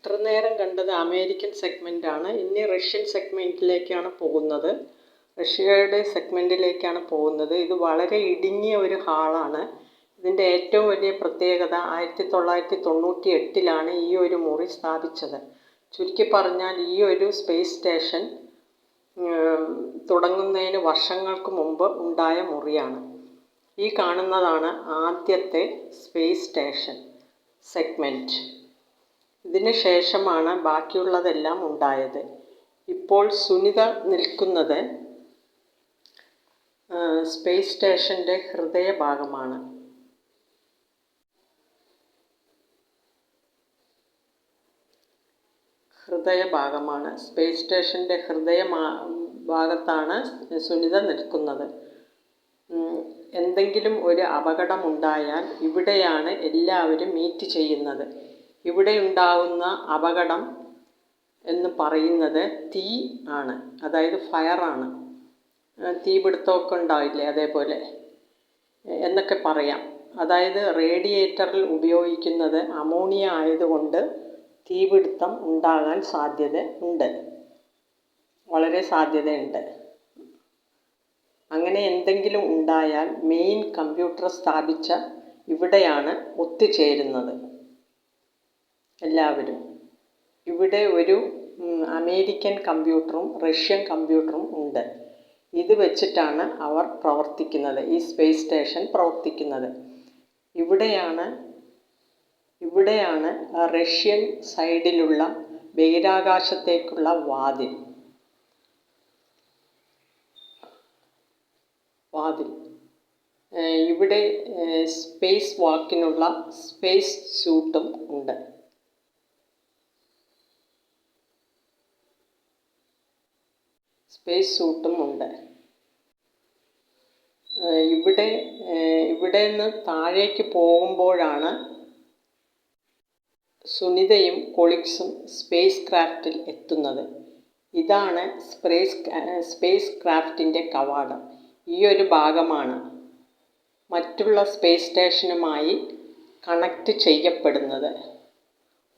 ഇത്ര നേരം കണ്ടത് അമേരിക്കൻ സെഗ്മെന്റാണ് ഇനി റഷ്യൻ സെഗ്മെന്റിലേക്കാണ് പോകുന്നത്. റഷ്യയുടെ സെഗ്മെന്റിലേക്കാണ് പോകുന്നത്. ഇത് വളരെ ഇടുങ്ങിയ ഒരു ഹാളാണ്. ഇതിന്റെ ഏറ്റവും വലിയ പ്രത്യേകത ആയിരത്തി തൊള്ളായിരത്തി തൊണ്ണൂറ്റി എട്ടിലാണ് ഈ ഒരു മുറി സ്ഥാപിച്ചത്. ചുരുക്കി പറഞ്ഞാൽ ഈ ഒരു സ്പേസ് സ്റ്റേഷൻ തുടങ്ങുന്നതിന് വർഷങ്ങൾക്ക് മുമ്പ് ഉണ്ടായ മുറിയാണ്. ഈ കാണുന്നതാണ് ആദ്യത്തെ സ്പേസ് സ്റ്റേഷൻ സെഗ്മെന്റ് ഇതിന് ശേഷമാണ് ബാക്കിയുള്ളതെല്ലാം ഉണ്ടായത്. ഇപ്പോൾ സുനിത നിൽക്കുന്നത് സ്പേസ് സ്റ്റേഷന്റെ ഹൃദയഭാഗമാണ്. ഹൃദയഭാഗമാണ്. സ്പേസ് സ്റ്റേഷന്റെ ഹൃദയ ഭാഗത്താണ് സുനിത നിൽക്കുന്നത്. എന്തെങ്കിലും ഒരു അപകടമുണ്ടായാൽ ഇവിടെയാണ് എല്ലാവരും മീറ്റ് ചെയ്യുന്നത്. ഇവിടെ ഉണ്ടാകുന്ന അപകടം എന്ന് പറയുന്നത് തീ ആണ്. അതായത് ഫയറാണ് തീപിടുത്തമൊക്കെ ഉണ്ടാവില്ലേ അതേപോലെ? എന്നൊക്കെ പറയാം. അതായത് റേഡിയേറ്ററിൽ ഉപയോഗിക്കുന്നത് അമോണിയ ആയതുകൊണ്ട് തീപിടുത്തം ഉണ്ടാകാൻ സാധ്യത ഉണ്ട്. വളരെ സാധ്യതയുണ്ട്. അങ്ങനെ എന്തെങ്കിലും ഉണ്ടായാൽ മെയിൻ കമ്പ്യൂട്ടർ സ്ഥാപിച്ച ഇവിടെയാണ് ഒത്തുചേരുന്നത്. എല്ലാവരും. ഇവിടെ ഒരു അമേരിക്കൻ കമ്പ്യൂട്ടറും റഷ്യൻ കമ്പ്യൂട്ടറും ഉണ്ട്. ഇത് വെച്ചിട്ടാണ് അവർ പ്രവർത്തിക്കുന്നത് ഈ സ്പേസ് സ്റ്റേഷൻ പ്രവർത്തിക്കുന്നത്. ഇവിടെയാണ് ഇവിടെയാണ് റഷ്യൻ സൈഡിലുള്ള ബഹിരാകാശത്തേക്കുള്ള വാതിൽ. വാതിൽ. ഇവിടെ സ്പേസ് വാക്കിനുള്ള സ്പേസ് സ്യൂട്ടും ഉണ്ട്. സ്പേസ് സൂട്ടും ഉണ്ട്. ഇവിടെ ഇവിടെ നിന്ന് താഴേക്ക് പോകുമ്പോഴാണ് സുനിതയും കൊളിക്സും സ്പേസ് ക്രാഫ്റ്റിൽ എത്തുന്നത്. ഇതാണ് സ്പേസ് സ്പേസ് ക്രാഫ്റ്റിന്റെ കവാടം. ഈ ഒരു ഭാഗമാണ് മറ്റുള്ള സ്പേസ് സ്റ്റേഷനുമായി കണക്റ്റ് ചെയ്യപ്പെടുന്നത്.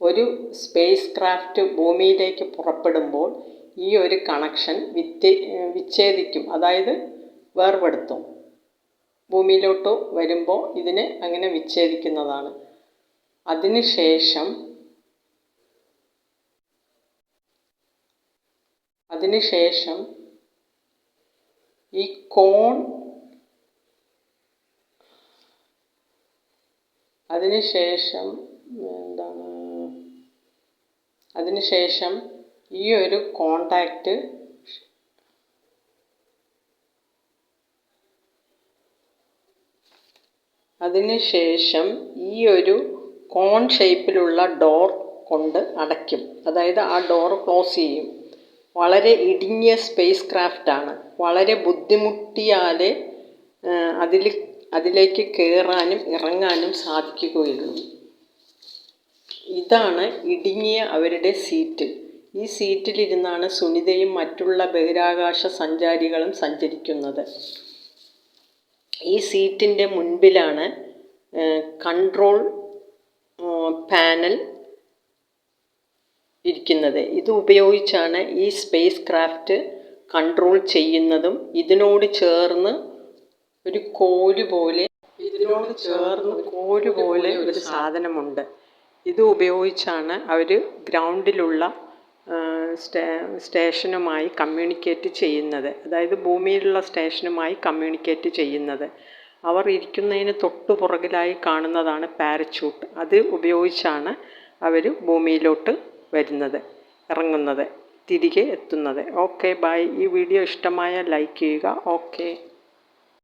ഒരു സ്പേസ് ക്രാഫ്റ്റ് ഭൂമിയിലേക്ക് പുറപ്പെടുമ്പോൾ ഈ ഒരു കണക്ഷൻ വിറ്റ് വിച്ഛേദിക്കും. അതായത് വേർപെടുത്തും. ഭൂമിയിലോട്ട് വരുമ്പോൾ ഇതിനെ അങ്ങനെ വിച്ഛേദിക്കുന്നതാണ്. അതിനുശേഷം അതിനുശേഷം ഈ കോൺ അതിനുശേഷം എന്താണ്? അതിനുശേഷം ഈ ഒരു കോണ്ടാക്റ്റ് അതിനുശേഷം ഈ ഒരു കോൺ ഷേപ്പിലുള്ള ഡോർ കൊണ്ട് അടയ്ക്കും. അതായത് ആ ഡോർ ക്ലോസ് ചെയ്യും. വളരെ ഇടുങ്ങിയ സ്പേസ് ക്രാഫ്റ്റാണ് വളരെ ബുദ്ധിമുട്ടിയാലേ അതിൽ അതിലേക്ക് കയറാനും ഇറങ്ങാനും സാധിക്കുകയുള്ളൂ. ഇതാണ് ഇടുങ്ങിയ അവരുടെ സീറ്റ് ഈ സീറ്റിലിരുന്നാണ് സുനിതയും മറ്റുള്ള ബഹിരാകാശ സഞ്ചാരികളും സഞ്ചരിക്കുന്നത്. ഈ സീറ്റിന്റെ മുൻപിലാണ് കൺട്രോൾ പാനൽ ഇരിക്കുന്നത്. ഇത് ഉപയോഗിച്ചാണ് ഈ സ്പേസ് ക്രാഫ്റ്റ് കൺട്രോൾ ചെയ്യുന്നതും ഇതിനോട് ചേർന്ന് ഒരു കോൽ പോലെ ഇതിനോട് ചേർന്ന് കോൽ പോലെ ഒരു സാധനമുണ്ട്. ഇത് ഉപയോഗിച്ചാണ് അവർ ഗ്രൗണ്ടിലുള്ള സ്റ്റേഷനുമായി കമ്മ്യൂണിക്കേറ്റ് ചെയ്യുന്നത്. അതായത് ഭൂമിയിലുള്ള സ്റ്റേഷനുമായി കമ്മ്യൂണിക്കേറ്റ് ചെയ്യുന്നത്. അവർ ഇരിക്കുന്നതിന് തൊട്ടു പുറകിലായി കാണുന്നതാണ് പാരച്യൂട്ട്. അത് ഉപയോഗിച്ചാണ് അവർ ഭൂമിയിലോട്ട് വരുന്നത് ഇറങ്ങുന്നത് തിരികെ എത്തുന്നത്. Okay bye. ഈ വീഡിയോ ഇഷ്ടമായ ലൈക്ക് ചെയ്യുക. ഓക്കെ.